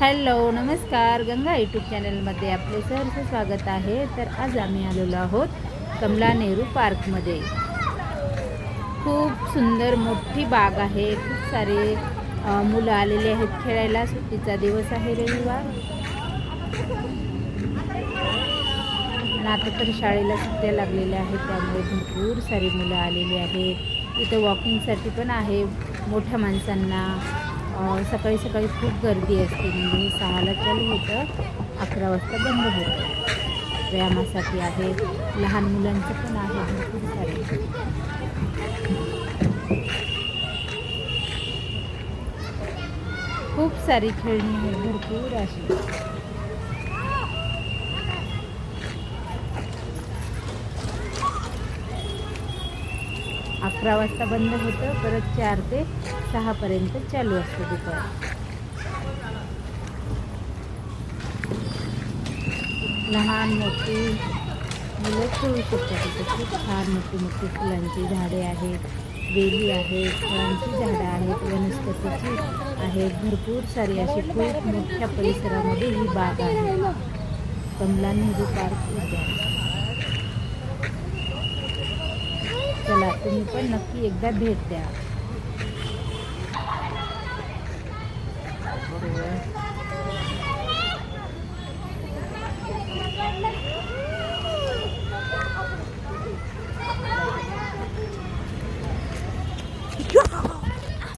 Hello नमस्कार. Ganga YouTube चॅनलमध्ये आपले सहर्ष स्वागत आहे. तर आज आम्ही आलेलो आहोत कमला नेहरू पार्कमध्ये. खूप सुंदर मोठी बाग आहे. खूप सारे मुलं आलेले आहेत खेळायला. सुट्टीचा दिवस आहे रविवार. आता तर शाळेला सुट्ट्या लागलेल्या आहेत त्यामुळे भरपूर सारी मुलं आलेली आहेत. इथं वॉकिंगसाठी पण आहे मोठ्या माणसांना. सकाळी सकाळी खूप गर्दी असते. म्हणजे सहाला चालू होतं अकरा वाजता बंद होतं. व्यायामासाठी आहे. लहान मुलांचं पण आहे. भरपूर सारे. खूप सारी खेळणी भरपूर अशी. अकरा वाजता बंद होतं परत चार ते सहापर्यंत चालू असतं दुपार लहान मोठी मुलं खेळू शकतात तिथे. खूप छान मोठी मोठी फुलांची झाडे आहेत वेली आहेत फळांची झाडं आहेत वनस्पतीची आहेत. भरपूर सारी अशी खूप मोठ्या परिसरामध्ये ही बाग आहे. कमला नेहरू पार्क उद्या. चला तुम्ही पण नक्की एकदा भेट द्या.